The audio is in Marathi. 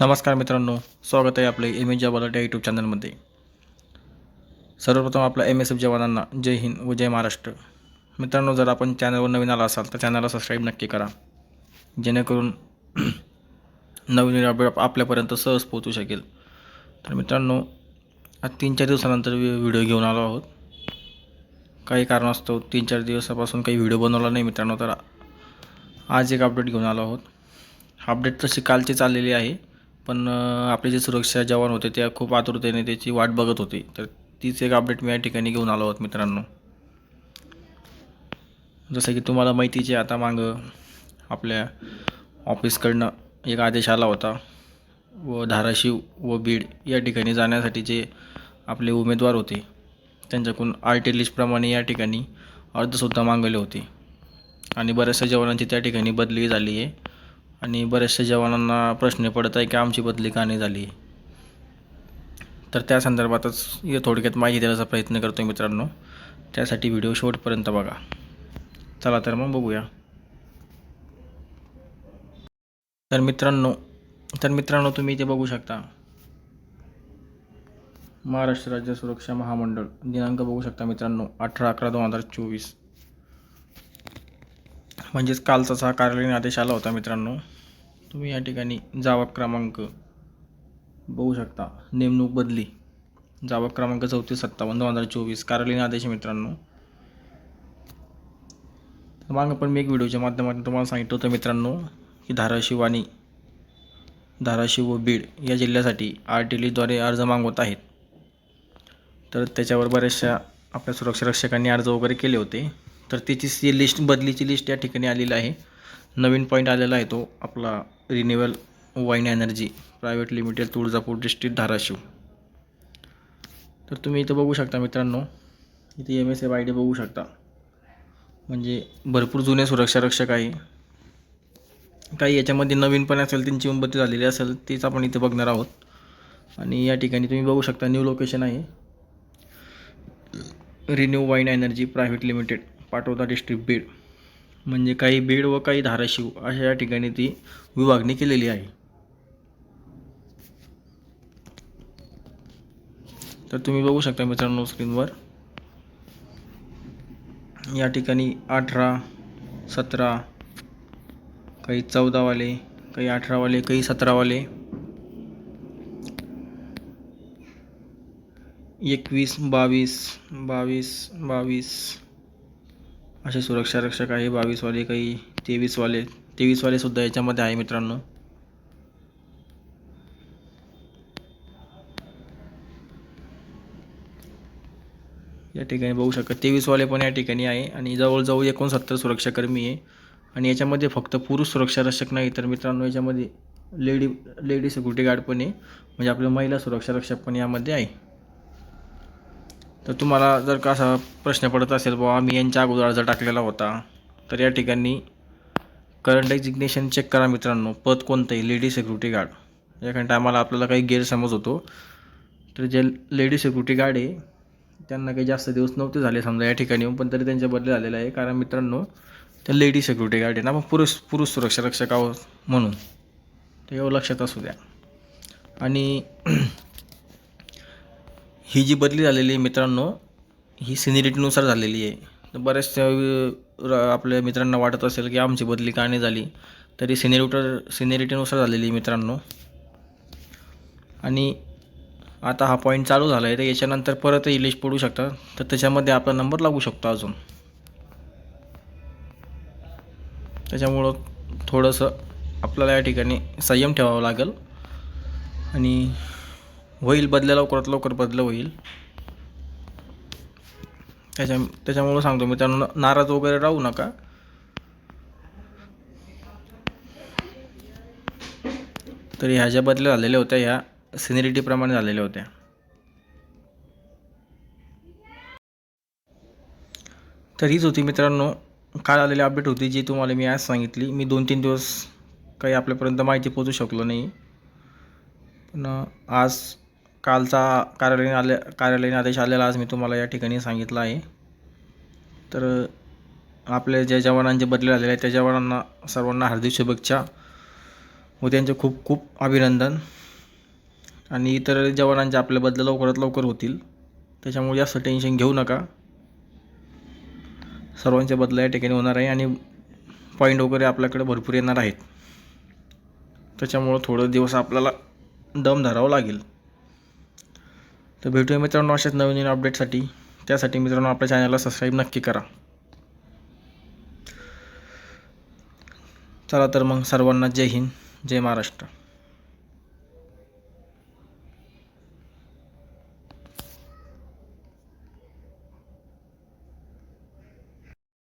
नमस्कार मित्रांनो स्वागत आहे आपले एम एस जवाला या यूट्यूब चॅनलमध्ये सर्वप्रथम आपल्या एम एस एफ जवानांना जय हिंद व जय महाराष्ट्र. मित्रांनो जर आपण चॅनलवर नवीन आला असाल तर चॅनलला सबस्क्राईब नक्की करा. जेणेकरून नवीन अपडेट आपल्यापर्यंत सहज पोहोचू शकेल. तर मित्रांनो आज तीन चार दिवसानंतर व्हि- व्हिडिओ घेऊन आलो आहोत. काही कारणास्तव तीन चार दिवसापासून काही व्हिडिओ बनवला नाही मित्रांनो तर आज एक अपडेट घेऊन आलो आहोत. अपडेट तशी कालचीच आलेली आहे. पण आपले जे सुरक्षा जवान होते त्या खूप आतुरतेने त्याची वाट बघत होते. तर तीच एक अपडेट मी या ठिकाणी घेऊन आलो आहोत मित्रांनो. जसं की तुम्हाला माहितीचे आता मागं आपल्या ऑफिसकडनं एक आदेश आला होता. व धाराशिव व बीड या ठिकाणी जाण्यासाठी जे आपले उमेदवार होते त्यांच्याकडून आर टी लिस्टप्रमाणे या ठिकाणी अर्जसुद्धा मागवले होते. आणि बऱ्याचशा जवानांची त्या ठिकाणी बदली झाली आहे. आणि बऱ्याचशा जवानांना प्रश्न पडत आहे की आमची बदली का नाही झाली. तर त्या संदर्भातच या थोडक्यात माहिती देण्याचा प्रयत्न करतो मित्रांनो. त्यासाठी व्हिडिओ शेवटपर्यंत बघा. चला तर मग बघूया. तर मित्रांनो तर मित्रांनो तुम्ही इथे बघू शकता. महाराष्ट्र राज्य सुरक्षा महामंडळ दिनांक बघू शकता मित्रांनो अठरा अकरा दोन हजार चोवीस. म्हणजेच कालचाच हा कार्यालयीन आदेश आला होता मित्रांनो. तुम्ही या ठिकाणी जावक क्रमांक बघू शकता. नेमणूक बदली. जावक क्रमांक चौतीस सत्तावन्न दोन हजार चोवीस कार्यालयीन आदेश मित्रांनो. तर मागं पण मी एक व्हिडिओच्या माध्यमातून तुम्हाला सांगितलं होतं मित्रांनो की धाराशिव आणि धाराशिव व बीड या जिल्ह्यासाठी आर टी लीद्वारे अर्ज मागवत आहेत. तर त्याच्यावर बऱ्याचशा आपल्या सुरक्षा रक्षकांनी अर्ज वगैरे केले होते. तर त्याची सी लिस्ट बदलीची लिस्ट या ठिकाणी आलेली आहे. नवीन पॉईंट आलेला आहे तो आपला renewal wind energy private limited Tuljapur district Dharashiv. तर तुम्ही इथं बघू शकता मित्रांनो इथे M S F I D बघू शकता. म्हणजे भरपूर जुने सुरक्षा रक्षक आहे. काही याच्यामध्ये नवीन पण असेल त्यांची बदली झालेली असेल तीच आपण इथे बघणार आहोत. आणि या ठिकाणी तुम्ही बघू शकता न्यू लोकेशन आहे. Renew wind energy private limited Patoda district Beed. म्हणजे काही बीड व काही धाराशिव अशा या ठिकाणी ती विभागणी केलेली आहे. तर तुम्ही बघू शकता मित्रांनो स्क्रीनवर या ठिकाणी अठरा सतरा काही चौदावाले काही अठरावाले काही सतरावाले. एकवीस बावीस बावीस बावीस असे सुरक्षा रक्षक आहे बावीसवाले काही तेवीसवाले तेवीसवाले सुद्धा याच्यामध्ये आहे मित्रांनो. या ठिकाणी बघू शकता तेवीसवाले पण या ठिकाणी आहे आणि जवळजवळ एकोणसत्तर सुरक्षाकर्मी आहे. आणि याच्यामध्ये फक्त पुरुष सुरक्षा रक्षक नाही तर मित्रांनो याच्यामध्ये लेडी लेडी सिक्युरिटी गार्ड पण आहे. म्हणजे आपल्या महिला सुरक्षा रक्षक पण यामध्ये आहे. तर तुम्हाला जर का असा प्रश्न पडत असेल बाबा आम्ही यांच्या अगोदर अर्ज टाकलेला होता तर या ठिकाणी करंट एक्झिग्नेशन चेक करा मित्रांनो. पद कोणतं आहे लेडी सिक्युरिटी गार्ड या टायमाला आपल्याला काही गैरसमज होतो तर जे लेडी सिक्युरिटी गार्ड आहे त्यांना काही जास्त दिवस नव्हते झाले समजा या ठिकाणी येऊन पण तरी त्यांच्या बदले झालेलं आहे. कारण मित्रांनो त्या लेडी सिक्युरिटी गार्ड आहे ना मग पुरुष पुरुष सुरक्षा रक्षक आहोत म्हणून. ते एवढं लक्षात असू द्या. आणि ही जी बदली झालेली आहे मित्रांनो ही सिनिरिटीनुसार झालेली आहे. तर बऱ्याचशा आपल्या मित्रांना वाटत असेल की आमची बदली का नाही झाली तरी सिनिरिटर सिनिरिटीनुसार झालेली आहे मित्रांनो. आणि आता हा पॉईंट चालू झाला आहे तर याच्यानंतर परतही इलेश पडू शकतात. तर त्याच्यामध्ये आपला नंबर लागू शकतो अजून. त्याच्यामुळं थोडंसं आपल्याला या ठिकाणी संयम ठेवावा लागेल. आणि होईल बदल्या लवकरात लवकर बदलं होईल. त्याच्या त्याच्यामुळं सांगतो मित्रांनो नाराज वगैरे राहू नका. तर ह्या ज्या बदल्या झालेल्या होत्या ह्या सिनिरिटीप्रमाणे झालेल्या होत्या. तर हीच होती मित्रांनो काल आलेली अपडेट होती जी तुम्हाला मी आज सांगितली. मी दोन तीन दिवस काही आपल्यापर्यंत माहिती पोचू शकलो नाही. पण आज कालचा कार्यालयीन आले कार्यालयीन आदेश आलेला आज मी तुम्हाला या ठिकाणी सांगितलं आहे. तर आपल्या ज्या जवानांचे बदले झालेले आहेत त्या जवानांना सर्वांना हार्दिक शुभेच्छा व त्यांचे खूप खूप अभिनंदन. आणि इतर जवानांचे आपल्या बदले लवकरात लवकर होतील. त्याच्यामुळे जास्त टेन्शन घेऊ नका. सर्वांच्या बदला या ठिकाणी होणार आहे आणि पॉईंट वगैरे आपल्याकडे भरपूर येणार आहेत. त्याच्यामुळं थोडं दिवस आपल्याला दम धरावं लागेल. तर भेटूया मित्रांनो अशाच नवीन नवीन अपडेटसाठी त्यासाठी मित्रांनो आपल्या चॅनलला सबस्क्राईब नक्की करा. चला तर मग सर्वांना जय हिंद जय महाराष्ट्र.